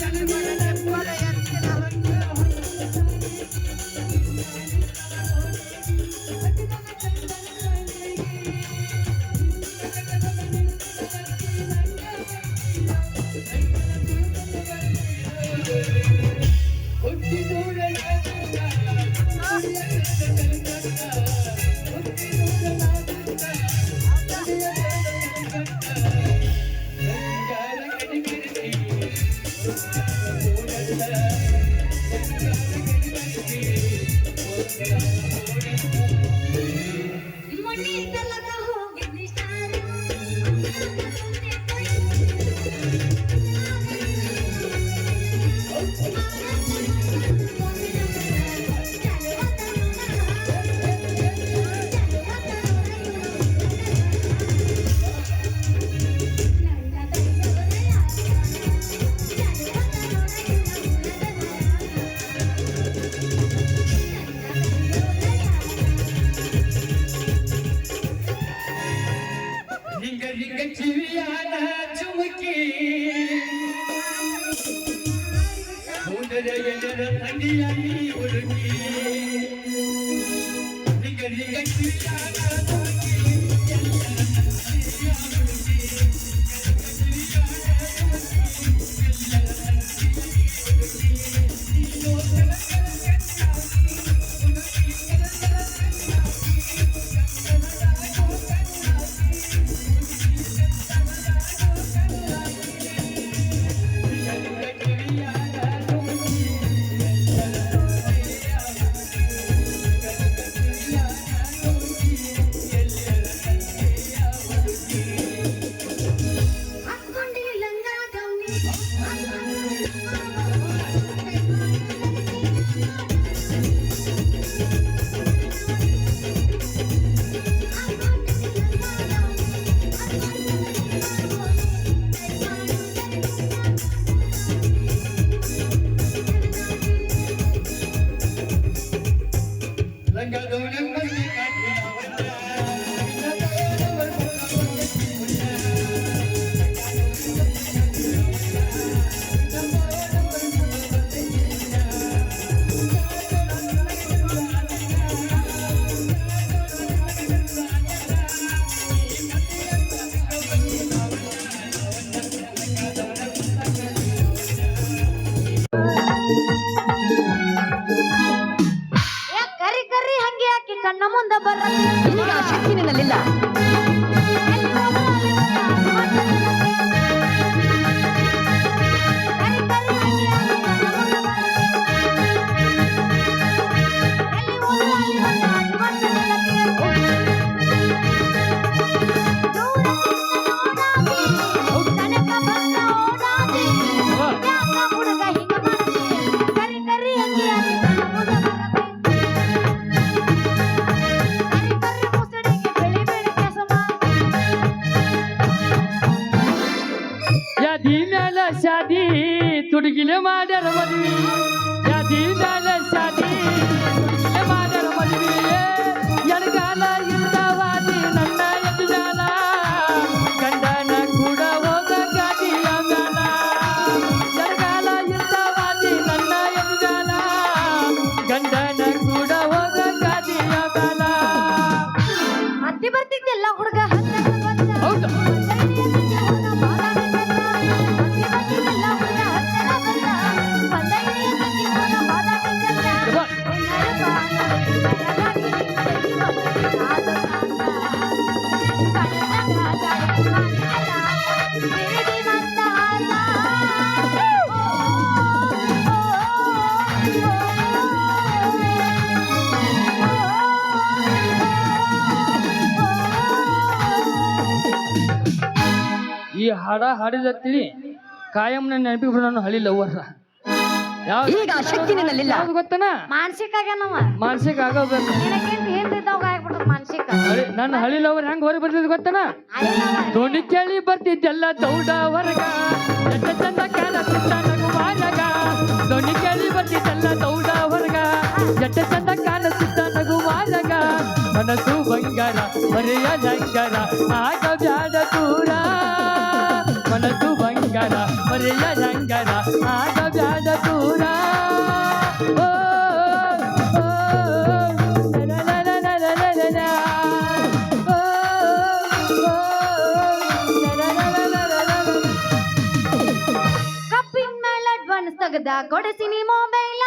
Channel ಮಾಡಲ್ಲ ಮೊನ್ನೆ ಇದ್ದಲ್ಲ ಹಾಡ ಹಾಡಿದ ತಿಳಿ ಕಾಯಂನ ನೆನಪಿಗೆ ನಾನು ಹಳಿಲ್ಲ ಅವರ ಈಗ ಮಾನಸಿಕ ಮಾನಸಿಕ ನನ್ನ ಹಳಿ ಅವ್ರ ಹೆಂಗ್ ಹೊರಗೆ ಬರ್ತಿದ್ ಗೊತ್ತನ? ದೋಣಿ ಕೇಳಿ ಬರ್ತಿದ್ದೆಲ್ಲ ದೌಡ ವರ್ಗ. ಚಂದ ಕಾಲ ದೋಣಿ ಕೇಳಿ ಬರ್ತಿದ್ದೆಲ್ಲ ದೌಡ ವರ್ಗ. ಚಂದ ಕಾಲ ಸುತ್ತ ನಗು ಬಂಗಾರ ಬರೆಯ ಲಂಗಾರ ಆಗ ಜಾಡ ಕೂಡ. ಮನಸ್ಸು ಬಂಗನ ಮರೆಯ ರಂಗನ ಆಗ ಬ್ಯಾದ ತೂರ ಕಪ್ಪಿನ ಮೇಲೆ ಅಡ್ವಾನ್ಸ್ ತೆಗೆದ ಕೊಡಿಸಿ ಮೊಬೈಲ.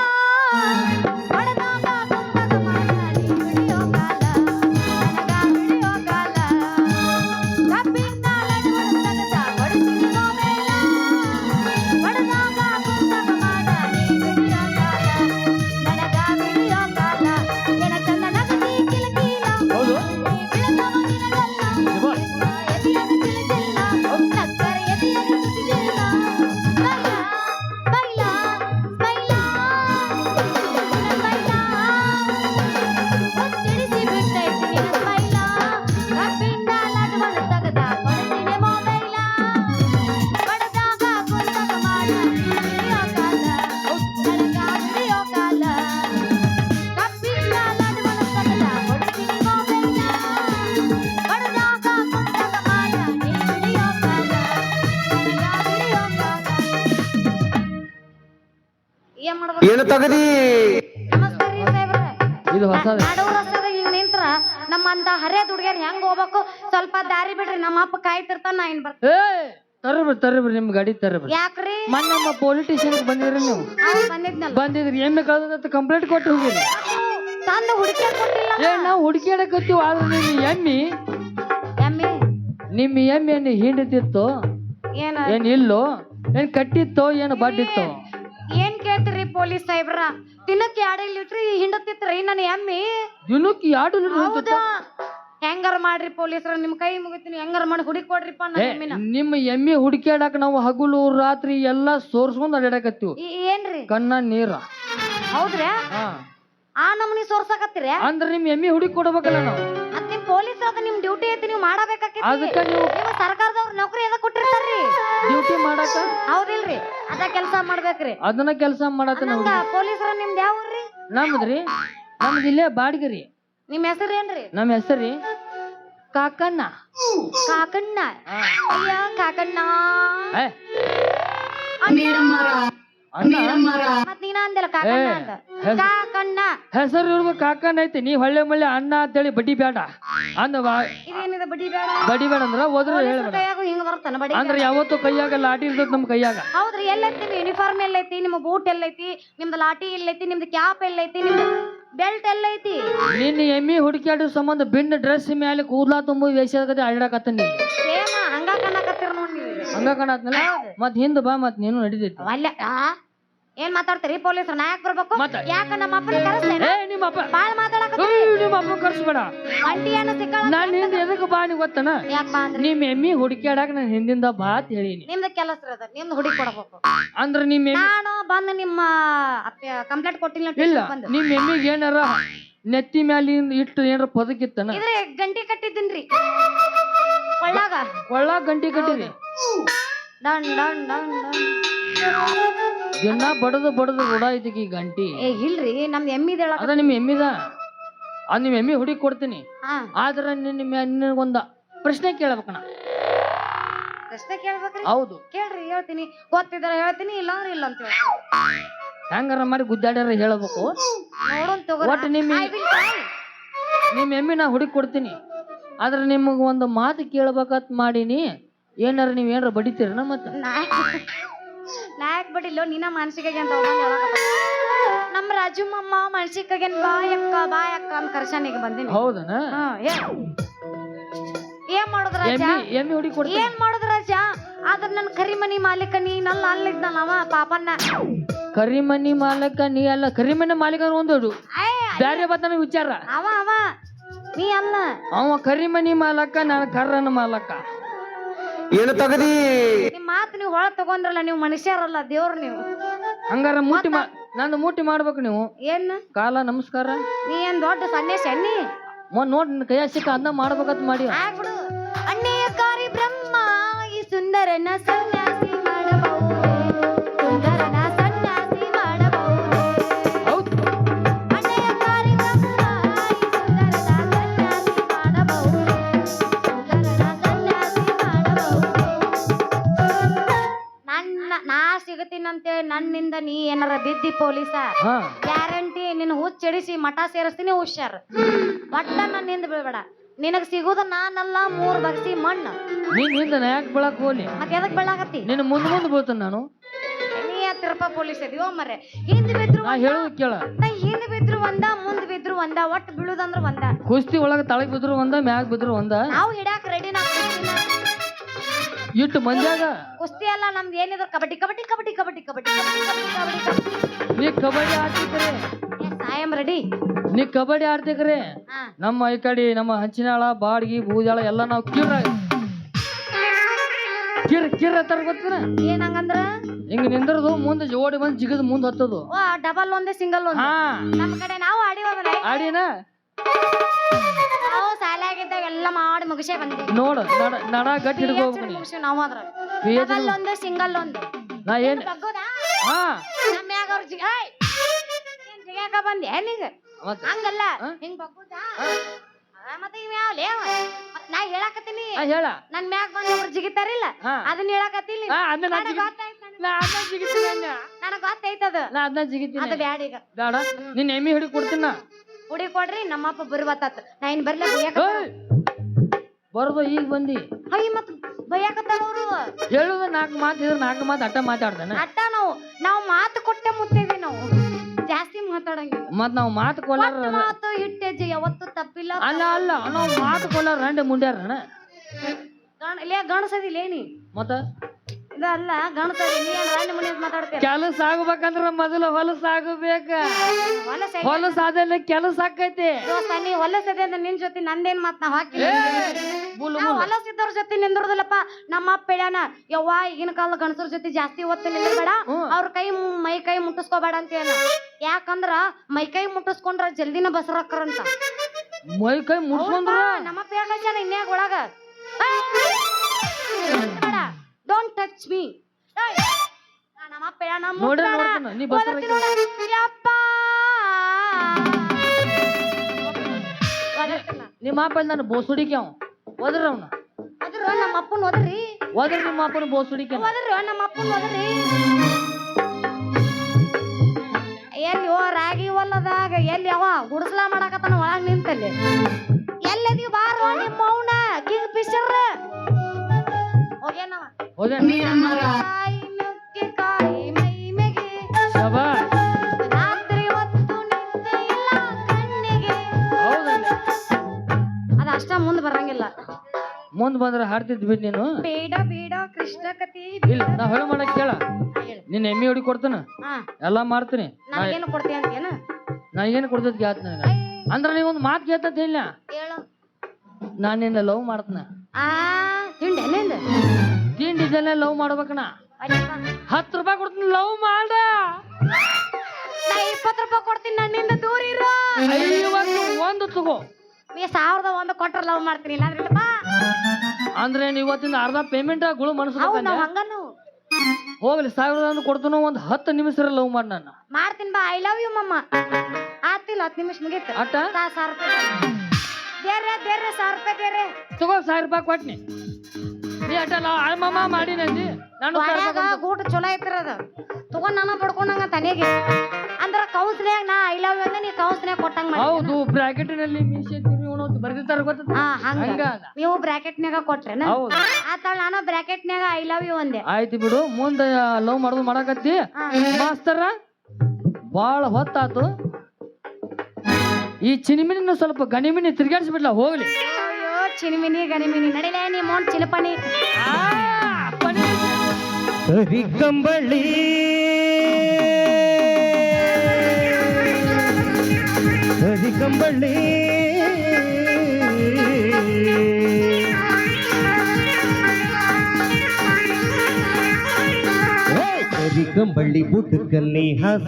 ಏನ್ ತಗದಿ. ನಮಸ್ಕಾರ ರೀ ಸಾಹೇಬ್ರ. ಇದು ಹೊಸ ನಿಂತ್ರ. ನಮ್ಮಂತ ಹರೇ ಹುಡುಗಿಯರ್ ಹೆಂಗ್ ಹೋಗ್ಬೇಕು? ಸ್ವಲ್ಪ ದಾರಿ ಬಿಡ್ರಿ ನಮ್ಮ ಅಪ್ಪ ಕಾಯ್ತಿರ್ತಾನ ನಾ ಏನ್ ಬರ್ತ ತರ್ರಿ ತರ್ರಿ ತರಬ್ರಿ ನಿಮ್ ಗಾಡಿ ತರ್ರಿ ಯಾಕ್ರಿ? ಮೊನ್ನೆ ನಮ್ಮ ಪೊಲಿಟಿಷಿಯನ್ ಬಂದಿದ್ರಿ ನೀವು. ಅವ್ನ್ ಬಂದಿದ್ನಲ್ಲ. ಬಂದಿದ್ರಿ ಎಮ್ಮೆ ಕಳ್ದಂತ ಕಂಪ್ಲೇಂಟ್ ಕೊಟ್ಟು ಹೋಗಿರಿ. ತಂದು ಹುಡುಕಿ ಕೊಟ್ಟಿಲ್ಲ ಏ ನಾವು ಹುಡುಕ್ಯಾಡಕತ್ತೀವಿ ಆದ್ರೆ ನಿಮ್ಮ ಎಮ್ಮಿ. ಎಮ್ಮಿ? ನಿಮ್ಮ ಎಮ್ಮಿ ಏನು ಹಿಂಡತಿತ್ತು ಏನ? ಏನ್ ಇಲ್ಲೋ? ಏನ್ ಕಟ್ಟಿತ್ತೋ? ಏನು ಬಡ್ಡಿತ್ತೋ? ಪೊಲೀಸ್ ಸಾಹೇಬ್ರ? ದಿನಕ್ಕೆ ಎರಡ್ ಲೀಟ್ರ್ ಹಿಂಡತಿತ್ರಿ ನನ್ನ ಎಮ್ಮಿ. ದಿನಕ್ಕೆ ಎರಡು ಲೀಟರ್ ಹೌದಾ? ಹೆಂಗಾರ ಮಾಡ್ರಿ ಪೊಲೀಸ್ರ ನಿಮ್ ಕೈ ಮುಗಿತೀನಿ. ಹೆಂಗಾರ ಮಾಡಿ ಹುಡುಕಿ ಕೊಡ್ರಿಪ್ಪ ನನ್ನ ಏ ಎಮ್ಮಿನ. ನಿಮ್ಮ ಎಮ್ಮಿ ಹುಡುಕ್ಯಾಡಕ್ ನಾವು ಹಗಲು ರಾತ್ರಿ ಎಲ್ಲಾ ಸೋರ್ಸ್ಕೊಂಡ್ ಅಡ್ಯಾಡಕತ್ತೀವಿ. ಈ- ಏನ್ರಿ? ಕಣ್ಣ ನೀರ. ಹೌದ್ರಾ ಆ ನಮ್ನಿ ಸೋರ್ಸಾಕತ್ತೀರಿ ಅಂದ್ರ ನಿಮ್ ಎಮ್ಮಿ ಹುಡುಕಿ ಕೊಡ್ಬೇಕಲ್ಲ ನಾವು. ಅದ್ ನಿಮ್ ಡ್ಯೂಟಿ ಐತಿ ನೀವು ಮಾಡಬೇಕಾಕೈತಿ. ಅದಕ್ಕ ನೀವು ನಿಮ್ಮ ಸರ್ಕಾರದವ್ರ ನೌಕರಿ ಎದ ಕೊಟ್ಟಿರ್ತಾರ್ರಿ? ಡ್ಯೂಟಿ ಮಾಡಾಕ? ಹೌದಿಲ್ರಿ? ಅದ ಕೆಲಸ ಮಾಡ್ಬೇಕ್ರಿ. ಅದನ್ನ ಕೆಲಸ ಮಾಡತ್ತ ನಾವು ಪೊಲೀಸರ ನಿಮ್ದು ಯಾವ ಊರ್ರಿ? ನಮ್ದ್ರಿ? ನಮ್ದು ಇಲ್ಲೇ ಬಾಡ್ಗಿರಿ. ನಿಮ್ಮ ಹೆಸರು ಏನ್ರಿ? ನಮ್ಮ ಹೆಸರಿ ಕಾಕಣ್ಣ. ಕಾಕಣ್ಣ. ಅಯ್ಯ ಕಾಕಣ್ಣ. ಏ, ಹೆಸರು ಇರ್ಬೇಕು ಕಾಕಣ್ಣ ಐತಿ ನೀ ಹೊಳ್ಳೆ ಮಳ್ಳೆ ಅಣ್ಣ ಅಂತೇಳಿ ಬಡ್ಡಿ ಬೇಡ ಅಂದ ಬಡಿ ಬೇಡ ಅಂದ್ರ ಹೋದ್ರ ಅಂದ್ರ ಯಾವತ್ತೂ ಕೈಯಾಗ ಲಾಟಿ ಇರ್ತದ ನಮ್ ಕೈಯಾಗ. ಹೌದ್ರಿ ಎಲ್ಲೈತಿ ನಿಮ್ ಯೂನಿಫಾರ್ಮ್ ಎಲ್ಲೈತಿ ನಿಮ್ ಬೂಟ್ ಎಲ್ಲೈತಿ ನಿಮ್ದು ಲಾಟಿ ಎಲ್ಲೈತಿ ನಿಮ್ದು ಕ್ಯಾಪ್ ಎಲ್ಲೈತಿ ನಿಮ್ದು ಬೆಲ್ಟ್ ಎಲ್ಲೈತಿ. ನಿನ್ನ ಎಮ್ಮಿ ಹುಡುಕ್ಯಾಡ ಸಂಬಂಧ ಬಿಂಡ್ ಡ್ರೆಸ್ ಮೇಲೆ ಕೂದ್ಲಾ ತುಂಬ ನೀ ಸೇಮ ಹಂಗ ಕನ್ನಕತ್ತೀರ ನೋಡ್ ಹಂಗ ಕಾಣತ್ನಲ್ಲ ಮತ್ ಹಿಂದ ಬಾ ಮತ್ ನೀನು ನಡಿತೈತಿ. ಅಲ್ಲ ಆ? ಏನ್ ಮಾತಾಡ್ತೀರಿ? ಪೊಲೀಸರು ನಾ ಯಾಕೆ ಬರ್ಬೇಕು? ಯಾಕ ನಮ್ಮ ಅಪ್ಪನ ಕರೆಸ್ತೇನೆ ಏ ನಿಮ್ಮಪ್ಪ ಬಾಳ್ ಏಯ್, ನಿಮ್ಮ ಕರ್ಸ್ಬೇಡ. ಅಂಟಿ ಏನು ಸಿಕ್ಕಳ ನಾನ್ ಹಿಂದ ಎದಕ್ ಬಾ ನೀ ಗೊತ್ತನ? ಯಾಕ ಅಂದ್ರಿ? ನಿಮ್ ಎಮ್ಮಿ ಹುಡುಕ್ಯಾಡಕ್ ನಾನು ಹಿಂದಿಂದ ಬಾ ಅಂತ ಹೇಳಿನಿ. ನಿಮ್ದು ಕೆಲಸ ಅದ ನಿಮ್ದು ಹುಡುಗಿ ಕೊಡ್ಬೇಕು. ಅಂದ್ರ ನಿಮ್ ಎಮ್ಮಿ ನಾನು ಬಂದು ನಿಮ್ಮ ಕಂಪ್ಲೇಂಟ್ ಕೊಟ್ಟಿಲ್ಲ ಇಲ್ಲ ಬಂದು. ನಿಮ್ ಎಮ್ಮಿಗೆ ಏನಾರ ನೆತ್ತಿ ಮ್ಯಾಲಿಂದ ಇಟ್ಟು ಏನಾರ ಪದಕಿತ್ತನ ಇದ್ರೆ ಗಂಟಿ ಕಟ್ಟಿದ್ದೀನ್ರಿ. ಒಳ್ಳಾಗ ಒಳ್ಳಾಗ ಗಂಟಿ ಕಟ್ಟಿರಿ. Done done done done. ದಿನ ಬಡದು ಬಡದು ಐತಿ ಈ ಗಂಟಿ. ಏ ಇಲ್ರಿ ನಮ್ದು ಎಮ್ಮಿದ ಅದ ನಿಮ್ಮ ಎಮ್ಮಿದ? ಅದ್ ನಿಮ್ಮ ಎಮ್ಮಿ ಹುಡುಕಿ ಕೊಡ್ತೀನಿ. ಹಾ. ಆದ್ರೆ ನಿನ್ನ ನಿನಗೊಂದ ಪ್ರಶ್ನೆ ಕೇಳ್ಬೇಕಣ. ಪ್ರಶ್ನೆ ಕೇಳ್ಬೇಕ್ರಿ? ಹೌದು. ಕೇಳ್ರಿ ಹೇಳ್ತೀನಿ. ಗೊತ್ತಿದ್ರೆ ಹೇಳ್ತೀನಿ ಇಲ್ಲ ಅಂದ್ರೆ ಇಲ್ಲ ಅಂತ ಹೇಳಿ ಹೆಂಗಾರ ಮಾಡಿ ಗುದ್ದಾಡ್ಯಾರ ಹೇಳ್ಬೇಕು. ನೋಡೋಣ ತಗೋ ಒಟ್ಟು ನಿಮ್ಮ ನಿಮ್ಮ ಎಮ್ಮಿ ನಾ ಹುಡುಕಿ ಕೊಡ್ತೀನಿ. ಆದ್ರ ನಿಮಗೆ ಒಂದು ಮಾತು ಕೇಳ್ಬೇಕಂತ ಮಾಡೀನಿ. ಏನಾರ ನೀವ್ ಏನಾರ ಬಡಿತೀರನ ಮತ್ತ? ನಾ ಯಾಕೆ ಬಡಿಲ್ಲೋ ನಿನ್ನ ಮಾನಸಿಕಗೆ ಅಂತ ಹೋಗಂಗ್ ಹೇಳಕತ್ತಾನ. ನಮ್ಮ ರಾಜು ಮಮ್ಮ ಮಾನಸಿಕಗೆ ಬಾಯಕ್ಕ ಬಾಯಕ್ಕ ಅಂತ ಕರ್ಶನಿಗೆ ಬಂದಿನಿ. ಹೌದನ? ಹಾ ಹೇಳ್. ಏನ್ ಮಾಡುದ ರಾಜ? ಎಮ್ಮಿ ಎಮ್ಮಿ ಹುಡುಗಿ ಕೊಡ್ತೀನಿ. ಏನ್ ಮಾಡುದ ರಾಜ? ಆದ್ರ ನನ್ ಕರಿಮನಿ ಮಾಲೀಕ ನೀನಲ್ಲ ಅಲ್ಲಿದ್ನಲ್ಲ ಅವ ಪಾಪನ್ನ. ಕರಿಮನಿ ಮಾಲಕ ನೀ ಅಲ್ಲ ಕರಿಮನಿ ಮಾಲೀಕ ಒಂದು ಬೇರೆ ಬ್ಯಾರೆ ಬತ್ತಾನ ವಿಚಾರ. ಅವ ಅವ. ನೀ ಅಲ್ಲ. ಅವ ಕರಿಮನಿ ಮಾಲಕ ನಾನು ಕರ್ರನ ಮಾಲಕ. ಏನು ತಗದಿ? ನಿಮ್ ಮಾತು ನೀವು ಹೊಳ ತಗೊಂಡ್ರಲ್ಲ ನೀವು ಮನುಷ್ಯರಲ್ಲ ದೇವ್ರ ನೀವು. ಹಂಗಾರ ಮೂಟಿ ಮಾ ನಂದು ಮೂಟಿ ಮಾಡ್ಬೇಕು ನೀವು. ಏನ್? ಕಾಲ ನಮಸ್ಕಾರ. ನೀ ಏನ್ ದೊಡ್ಡ ಸನ್ಯಾಸಿ ಅನ್ನಿ ಮೊನ್ ನೋಡ್ ಕೈ ಕೈಯಾಗ ಸಿಕ್ಕ ಅನ್ನ ಮಾಡ್ಬೇಕಂತ ಮಾಡಿ ಆಗ್ಬಿಡು. ಅಣ್ಣಯ್ಯಕಾರಿ ಬ್ರಹ್ಮ ಈ ಸುಂದರನ ಸನ್ಯಾಸಿ ನೀ ಏನಾರ ಬಿದ್ದಿ ಪೊಲೀಸ ಗ್ಯಾರಂಟಿ ನಿನ್ನ ಹುಚ್ಚಿಡಿಸಿ ಮಠ ಸೇರಿಸ್ತೀನಿ ಹುಷಾರ್. ಒಟ್ಟ ನನ್ನಿಂದ ಬೀಳ್ಬೇಡ. ನಿನಗ್ ಸಿಗುದ ನಾನಲ್ಲ ಮೂರ್ ಬಗ್ಸಿ ಮಣ್ಣ. ನೀನ್ ಹಿಂದ ಯಾಕೆ ಬೆಳಕ್ ಹೋಲಿ ಮತ್ತೆ ಎದಕ್ ಬೆಳ್ಳಾಗತ್ತಿ ನಿನ್ನ ಮುಂದ್ ಮುಂದ್ ಬೀಳ್ತಾನ ನಾನು. ನೀ ಹತ್ತಿರಪ್ಪ ಪೊಲೀಸ್ ಇದೀವ ಮರೆ ಹಿಂದ್ ಬಿದ್ರು ನಾ ಒಂದ, ಹೇಳುದು ಕೇಳ. ನಾ ಹಿಂದ್ ಬಿದ್ರು ಒಂದ ಮುಂದ್ ಬಿದ್ರು ಒಂದ ಒಟ್ಟ ಬೀಳುದಂದ್ರ ಒಂದ. ಕುಸ್ತಿ ಒಳಗ ತಳಗ್ ಬಿದ್ರು ಒಂದ ಮ್ಯಾಗ್ ಬಿದ್ರು ಒಂದ. ನಾವು ಹಿಡ್ಯಾಕ ರೆಡಿ ನಾ. ಇಟ್ಟು ಮಂಜಾಗ. ಕುಸ್ತಿ ಅಲ್ಲ ನಮ್ದು ಏನಿದ್ರು ಕಬಡ್ಡಿ ಕಬಡ್ಡಿ ಕಬಡ್ಡಿ ಕಬಡ್ಡಿ ಕಬಡ್ಡಿ ಕಬಡ್ಡಿ ಕಬಡ್ಡಿ ಕಬಡ್ಡಿ. ಕಬಡ್ಡಿ ನೀ ಕಬಡ್ಡಿ ಆಡ್ತಿದ್ರೆ ಐ ಆಮ್ ರೆಡಿ ನೀ ಕಬಡ್ಡಿ ಆಡ್ತಿದ್ರೆ ಹಾ. ನಮ್ಮ ಈ ಕಡೆ ನಮ್ಮ ಹಂಚಿನಾಳ ಬಾಡ್ಗಿ ಬೂಜಾಳ ಎಲ್ಲ ನಾವು ಕಿರ ಕಿರ್ ಕಿರ್ ತರ ಗೊತ್ತಿನ? ಏನ್ ಹಂಗಂದ್ರ? ಹಿಂಗ ನಿಂದ್ರದು ಮುಂದೆ ಜೋಡಿ ಬಂದ್ ಜಿಗದ್ ಮುಂದ್ ಹತ್ತದು. ಓ ಡಬಲ್ ಒಂದೇ ಸಿಂಗಲ್ ಒಂದು. ಹಾ. ನಮ್ ಕಡೆ ನಾವು ಆಡಿವಲ್ಲ ಆಡಿನ? ಶಾಲ್ಯಾಗಿದ್ದಾಗ ಎಲ್ಲ ಮಾಡಿ ಮುಗಿಸೇ ಬಂದಿವಿ ನೋಡು ನಡ ನಡ ಗಟ್ಟಿ ಹಿಡ್ಕೋಬೇಕು ನೀ ಮುಗಿಸಿ ನಾವು ಅದ್ರ ಡಬಲ್ ಒಂದು ಸಿಂಗಲ್ ಒಂದು. ನಾ ಏನ್ ಬಗ್ಗೋದಾ? ಹಾ. ನಮ್ಮ ಮ್ಯಾಗ ಅವ್ರ ಜಿಗ ಏಯ್! ಏನ್ ಜಿಗ್ಯಾಕ ಬಂದೆ? ನೀಗ ಮತ್ತ? ಹಂಗಲ್ಲ. ಹಾ? ಹಿಂಗ್ ಬಗ್ಗುದಾ? ಆ, ಮತ್ತೆ ಇವ್ ಯಾವ ಲೇವ? ಮತ್ತ್ ನಾ ಹೇಳಾಕತ್ತೀನಿ. ಹೇಳ. ನನ್ ಮ್ಯಾಗ ಬಂದ್ ಒಬ್ರು ಜಿಗಿತಾರಿಲ್ಲ? ಹಾ. ಅದನ್ನ ಹೇಳಾಕತ್ತಿಲ್ಲ ಹಾ, ಅದ್ನ ನಾ ನನಗ್ ಜಿಗಿ- ಗೊತ್ತಾಯ್ತ್ ನನಗ್. ನಾ ಅದ್ನ ಜಿಗಿತೀನಿ ಅನ್ನ. ನನಗ್ ಗೊತ್ತೈತದ ನಾ ಅದನ್ನ ಅದು ಜಿಗಿತೀನಿ ಬ್ಯಾಡ ಈಗ. ಬೇಡ. ನಿನ್ನ ಎಮ್ಮಿ ಹಿಡಿ ಕೊಡ್ತೀನಿ ನಾ. ಹುಡಿ ಕೊಡ್ರಿ ನಮ್ಮಪ್ಪ ಬರಿ ಬತ್ತಾತ ನಾ ಏನ್ ಬರ್ಲ! ಬರ್ದು ಈಗ ಬಂದಿ. ಅಯ್ಯ ಮತ್ ಬೈಯಾಕತ್ತಾರ ಅವರು. ಹೇಳುದ ನಾಲ್ಕು ಮಾತು ಇದ್ರ ನಾಲ್ಕು ಮಾತು ಅಟ್ಟ ಮಾತಾಡ್ತಾನೆ ಅಟ್ಟ ನಾವು ನಾವು ಮಾತು ಕೊಟ್ಟೆ ಮುತ್ತೇವಿ ನಾವು. ಜಾಸ್ತಿ ಮಾತಾಡಂಗಿಲ್ಲ. ಮತ್ ನಾವು ಮಾತು ಕೊಲ್ಲಾರ ಮಾತು ಇಟ್ಟೆಜ್ಜೆ ಯಾವತ್ತು ತಪ್ಪಿಲ್ಲ. ಅಲ್ಲ ಅಲ್ಲ ನಾವು ಮಾತು ಕೊಲ್ಲಾರ ರಂಡೆ ಮುಂಡ್ಯಾರ ಗಣ ಲೇ ಗಣಸದಿಲ್ಲ ಏನಿ ಮತ್ತ? ಇದಲ್ಲ ಗಣಸದಿ ನೀ ಏನ್ ರಾಣಿ ಮನೆ ಮಾತಾಡ್ತೀಯ ಕೆಲಸ ಆಗ್ಬೇಕಂದ್ರ ಮೊದಲು ಹೊಲಸ ಆಗಬೇಕ. ಹೊಲಸ ಹೊಲಸ ಆದಲ್ಲಿ ಕೆಲಸ ಆಕೈತಿ. ದೋಸ್ತ ನೀ ಹೊಲಸದೆ ಅಂದ್ರೆ ನಿನ್ ಜೊತೆ ನಂದೇನ್ ಮಾತ್ ನಾವ್ ಹಾಕಿ ಬುಲ್ ಹೊಲಸಿದ್ದವ್ರ ಜೊತೆ ನಿಂದ್ರದಿಲ್ಲಪ್ಪ ನಮ್ಮ ಅಪ್ಪ ಹೇಳ್ಯಾನ ಯವ್ವ ಈಗಿನ ಕಾಲ ಗಣಸರ ಜೊತೆ ಜಾಸ್ತಿ ಹೊತ್ತು ನಿಂದ್ರಬೇಡ ಹ್ಮ್. ಅವ್ರ ಕೈ ಮು- ಮೈ ಕೈ ಮುಟ್ಟಿಸ್ಕೋಬೇಡ ಅಂತ ಹೇಳ ಯಾಕಂದ್ರ ಮೈ ಕೈ ಮುಟ್ಟಿಸ್ಕೊಂಡ್ರ ಜಲ್ದಿನ ಬಸರಕ್ಕರಂತ ಮೈ ಕೈ ಮುಡ್ಸ್ಕೊಂಡ್ರ ನಮ್ಮಪ್ಪ ಹೇಳ್ಕಳ್ಸ್ಯಾನ ಇನ್ಯಾಗ ಒಳಗ ಟಚ್ ಮೀ ನಮ್ಮಪ್ಪ ನಮ್ಮ. ನೋಡ್ತಾನ, ನೀ ಅಪ್ಪ. ನಾನು ಬೋಸುಡಿಕೆ ಅವ. ಒದ್ರ ಅವನು. ಒದ್ರ ನಮ್ಮ ಅಪ್ಪನ ಒದ್ರಿ. ಒದ್ರ ನಿಮ್ಮ ಅಪ್ಪನ ಬೋಸುಡಿಕೆ ಒದ್ರ ನಮ್ಮ ಅಪ್ಪನ ಒದ್ರಿ. ಎಲ್ಲಿ ಓ ರಾಗಿ ಹೊಲದಾಗ ಎಲ್ಲಿ ಅವ ಗುಡಿಸ್ಲಾ ಮಾಡಾಕತ್ತಾನ ಒಳಗ್ ನಿಂತಲ್ಲಿ. ಎಲ್ಲದಿ ಬಾರೋ ಅಷ್ಟ ಮುಂದ್ ಬರಂಗಿಲ್ಲ. ಮುಂದ್ ಬಂದ್ರ ಹಾಡ್ತಿದ್ ಬಿಡ್ ನೀನು. ಬೇಡ ಬೇಡ ಕೃಷ್ಣ ಕತಿ ಇಲ್ಲ ನಾ ಹೇಳ ಮಾಡಕ್ ಕೇಳ. ನಿನ್ನ ಎಮ್ಮಿ ಹೊಡಿ ಕೊಡ್ತೇನ. ಎಲ್ಲ ಮಾಡ್ತೀನಿ. ಅಂತೇನ ನಾ ಏನ್ ಕೊಡ್ತದ ಗ್ಯಾತ್ ನನಗ? ಅಂದ್ರ ನೀ ಒಂದ್ ಮಾತ್ ಕೇಳ್ತದ ಇಲ್ಲ ನಾನ್ ನಿನ್ನ ಲವ್ ಮಾಡ್ತನ. ಆ ತಿಂಡೆ ತಿಂಡಿ ಇದೆಲ್ಲ ಲವ್ ಮಾಡ್ಬೇಕಣ ಹತ್ತು ರೂಪಾಯಿ ಕೊಡ್ತೀನಿ ಲವ್ ಮಾಡ ಇಪ್ಪತ್ತು ರೂಪಾಯಿ ಕೊಡ್ತೀನಿ ನನ್ನಿಂದ ದೂರ ಇರೋ. ಐವತ್ತು ಒಂದು ತಗೋ. ನೀ ಸಾವಿರದ ಒಂದು ಕೊಟ್ರೆ ಲವ್ ಮಾಡ್ತೀನಿ ಇಲ್ಲ. ಬಾ ಅಂದ್ರೆ ನೀವ್ ಇವತ್ತಿಂದ ಅರ್ಧ ಪೇಮೆಂಟ್ ಗುಳು ಮನಸ್ಸು ನಾವ್ ಹಂಗ ನಾವು ಹೋಗ್ಲಿ ಸಾವಿರದ ಒಂದು ಕೊಡ್ತೀನಿ ಒಂದ್ ಹತ್ತು ನಿಮಿಷ ಲವ್ ಮಾಡಿ ನಾನು. ಮಾಡ್ತೀನಿ ಬಾ ಐ ಲವ್ ಯು ಮಮ್ಮ ಆತಿಲ್ಲ ಹತ್ತು ನಿಮಿಷ ಮುಗೀತು. ಅಟ್ಟ ಸಾವಿರ ರೂಪಾಯಿ ಬೇರೆ ಬೇರೆ ಸಾವಿರ ರೂಪಾಯಿ ಬೇರೆ. ತಗೋ ಸಾವಿರ ರೂಪಾಯಿ ಕೊಟ್ನಿ. ನೀ ಅಟ್ಟ ಅಮ್ಮಮ್ಮ ಮಾಡಿ ನಂದಿ ನಾನು ವಾಡ್ಯಾಗ ಗೂಟ ಚಲೋ ಐತ್ರ ಅದು. ತಗೊಂಡ್ ನಾನು ಬಡ್ಕೊಂಡಂಗ ಅಂದ್ರ ನಾ ಐ ಲವ್ ಯು ಅಂದ್ರೆ ನೀ ಕೊಟ್ಟಂಗ ಹೌದು ಮೀಸೆ ಬರ್ದಿರ್ತಾರ ಗೊತ್ತ ಹಾ ಹಂಗ. ನೀವು ಬ್ರಾಕೆಟ್ನ್ಯಾಗ ಕೊಟ್ರೇನ? ಹೌದು. ಆತಾಳ ನಾನು ಬ್ರಾಕೆಟ್ನ್ಯಾಗ ಐ ಲವ್ ಯು ಅಂದೆ. ಆಯ್ತು ಬಿಡು ಮುಂದೆ ಲವ್ ಮಾಡೋದು ಮಾಡಕತ್ತಿ. ಮಾಸ್ತರ ಬಾಳ ಹೊತ್ತಾತು. ಈ ಚಿನಿಮಿನ ಸ್ವಲ್ಪ ಗಣಿಮಿನಿ ತಿರ್ಗಾಡ್ಸ್ಬಿಡ್ಲ ಹೋಗ್ಲಿ. చినిమిని గనిమిని నడిలేని మోన్ చిలపని కంబళి కంబళి ಕಂಬಳ್ಳಿ ಬುಡ್ಡು ಕಲ್ಲಿ ಹಸ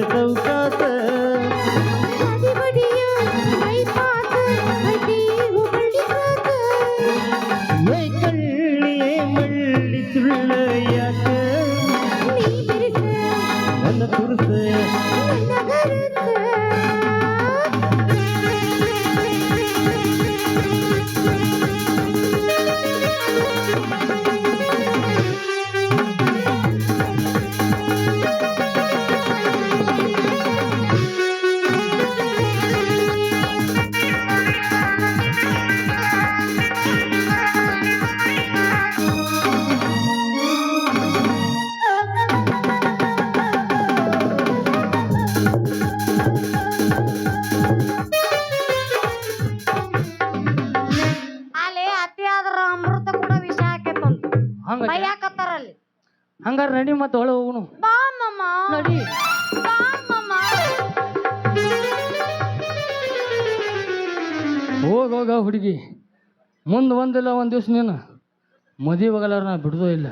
नगर से। ಹಂಗಾರ ನಡಿ ಮತ್ತೆ ಒಳ ಹೋಗುನು. ಬಾ ಮಾಮ. ನಡಿ. ಬಾ ಮಾಮ. ಹೋಗ ಹೋಗ ಹುಡುಗಿ. ಮುಂದೆ ಒಂದಿಲ್ಲ ಒಂದು ದಿವ್ಸ ನೀನು. ಮದುವೆ ಹೋಗಲ್ಲ ನಾ ಬಿಡುದೂ ಇಲ್ಲ.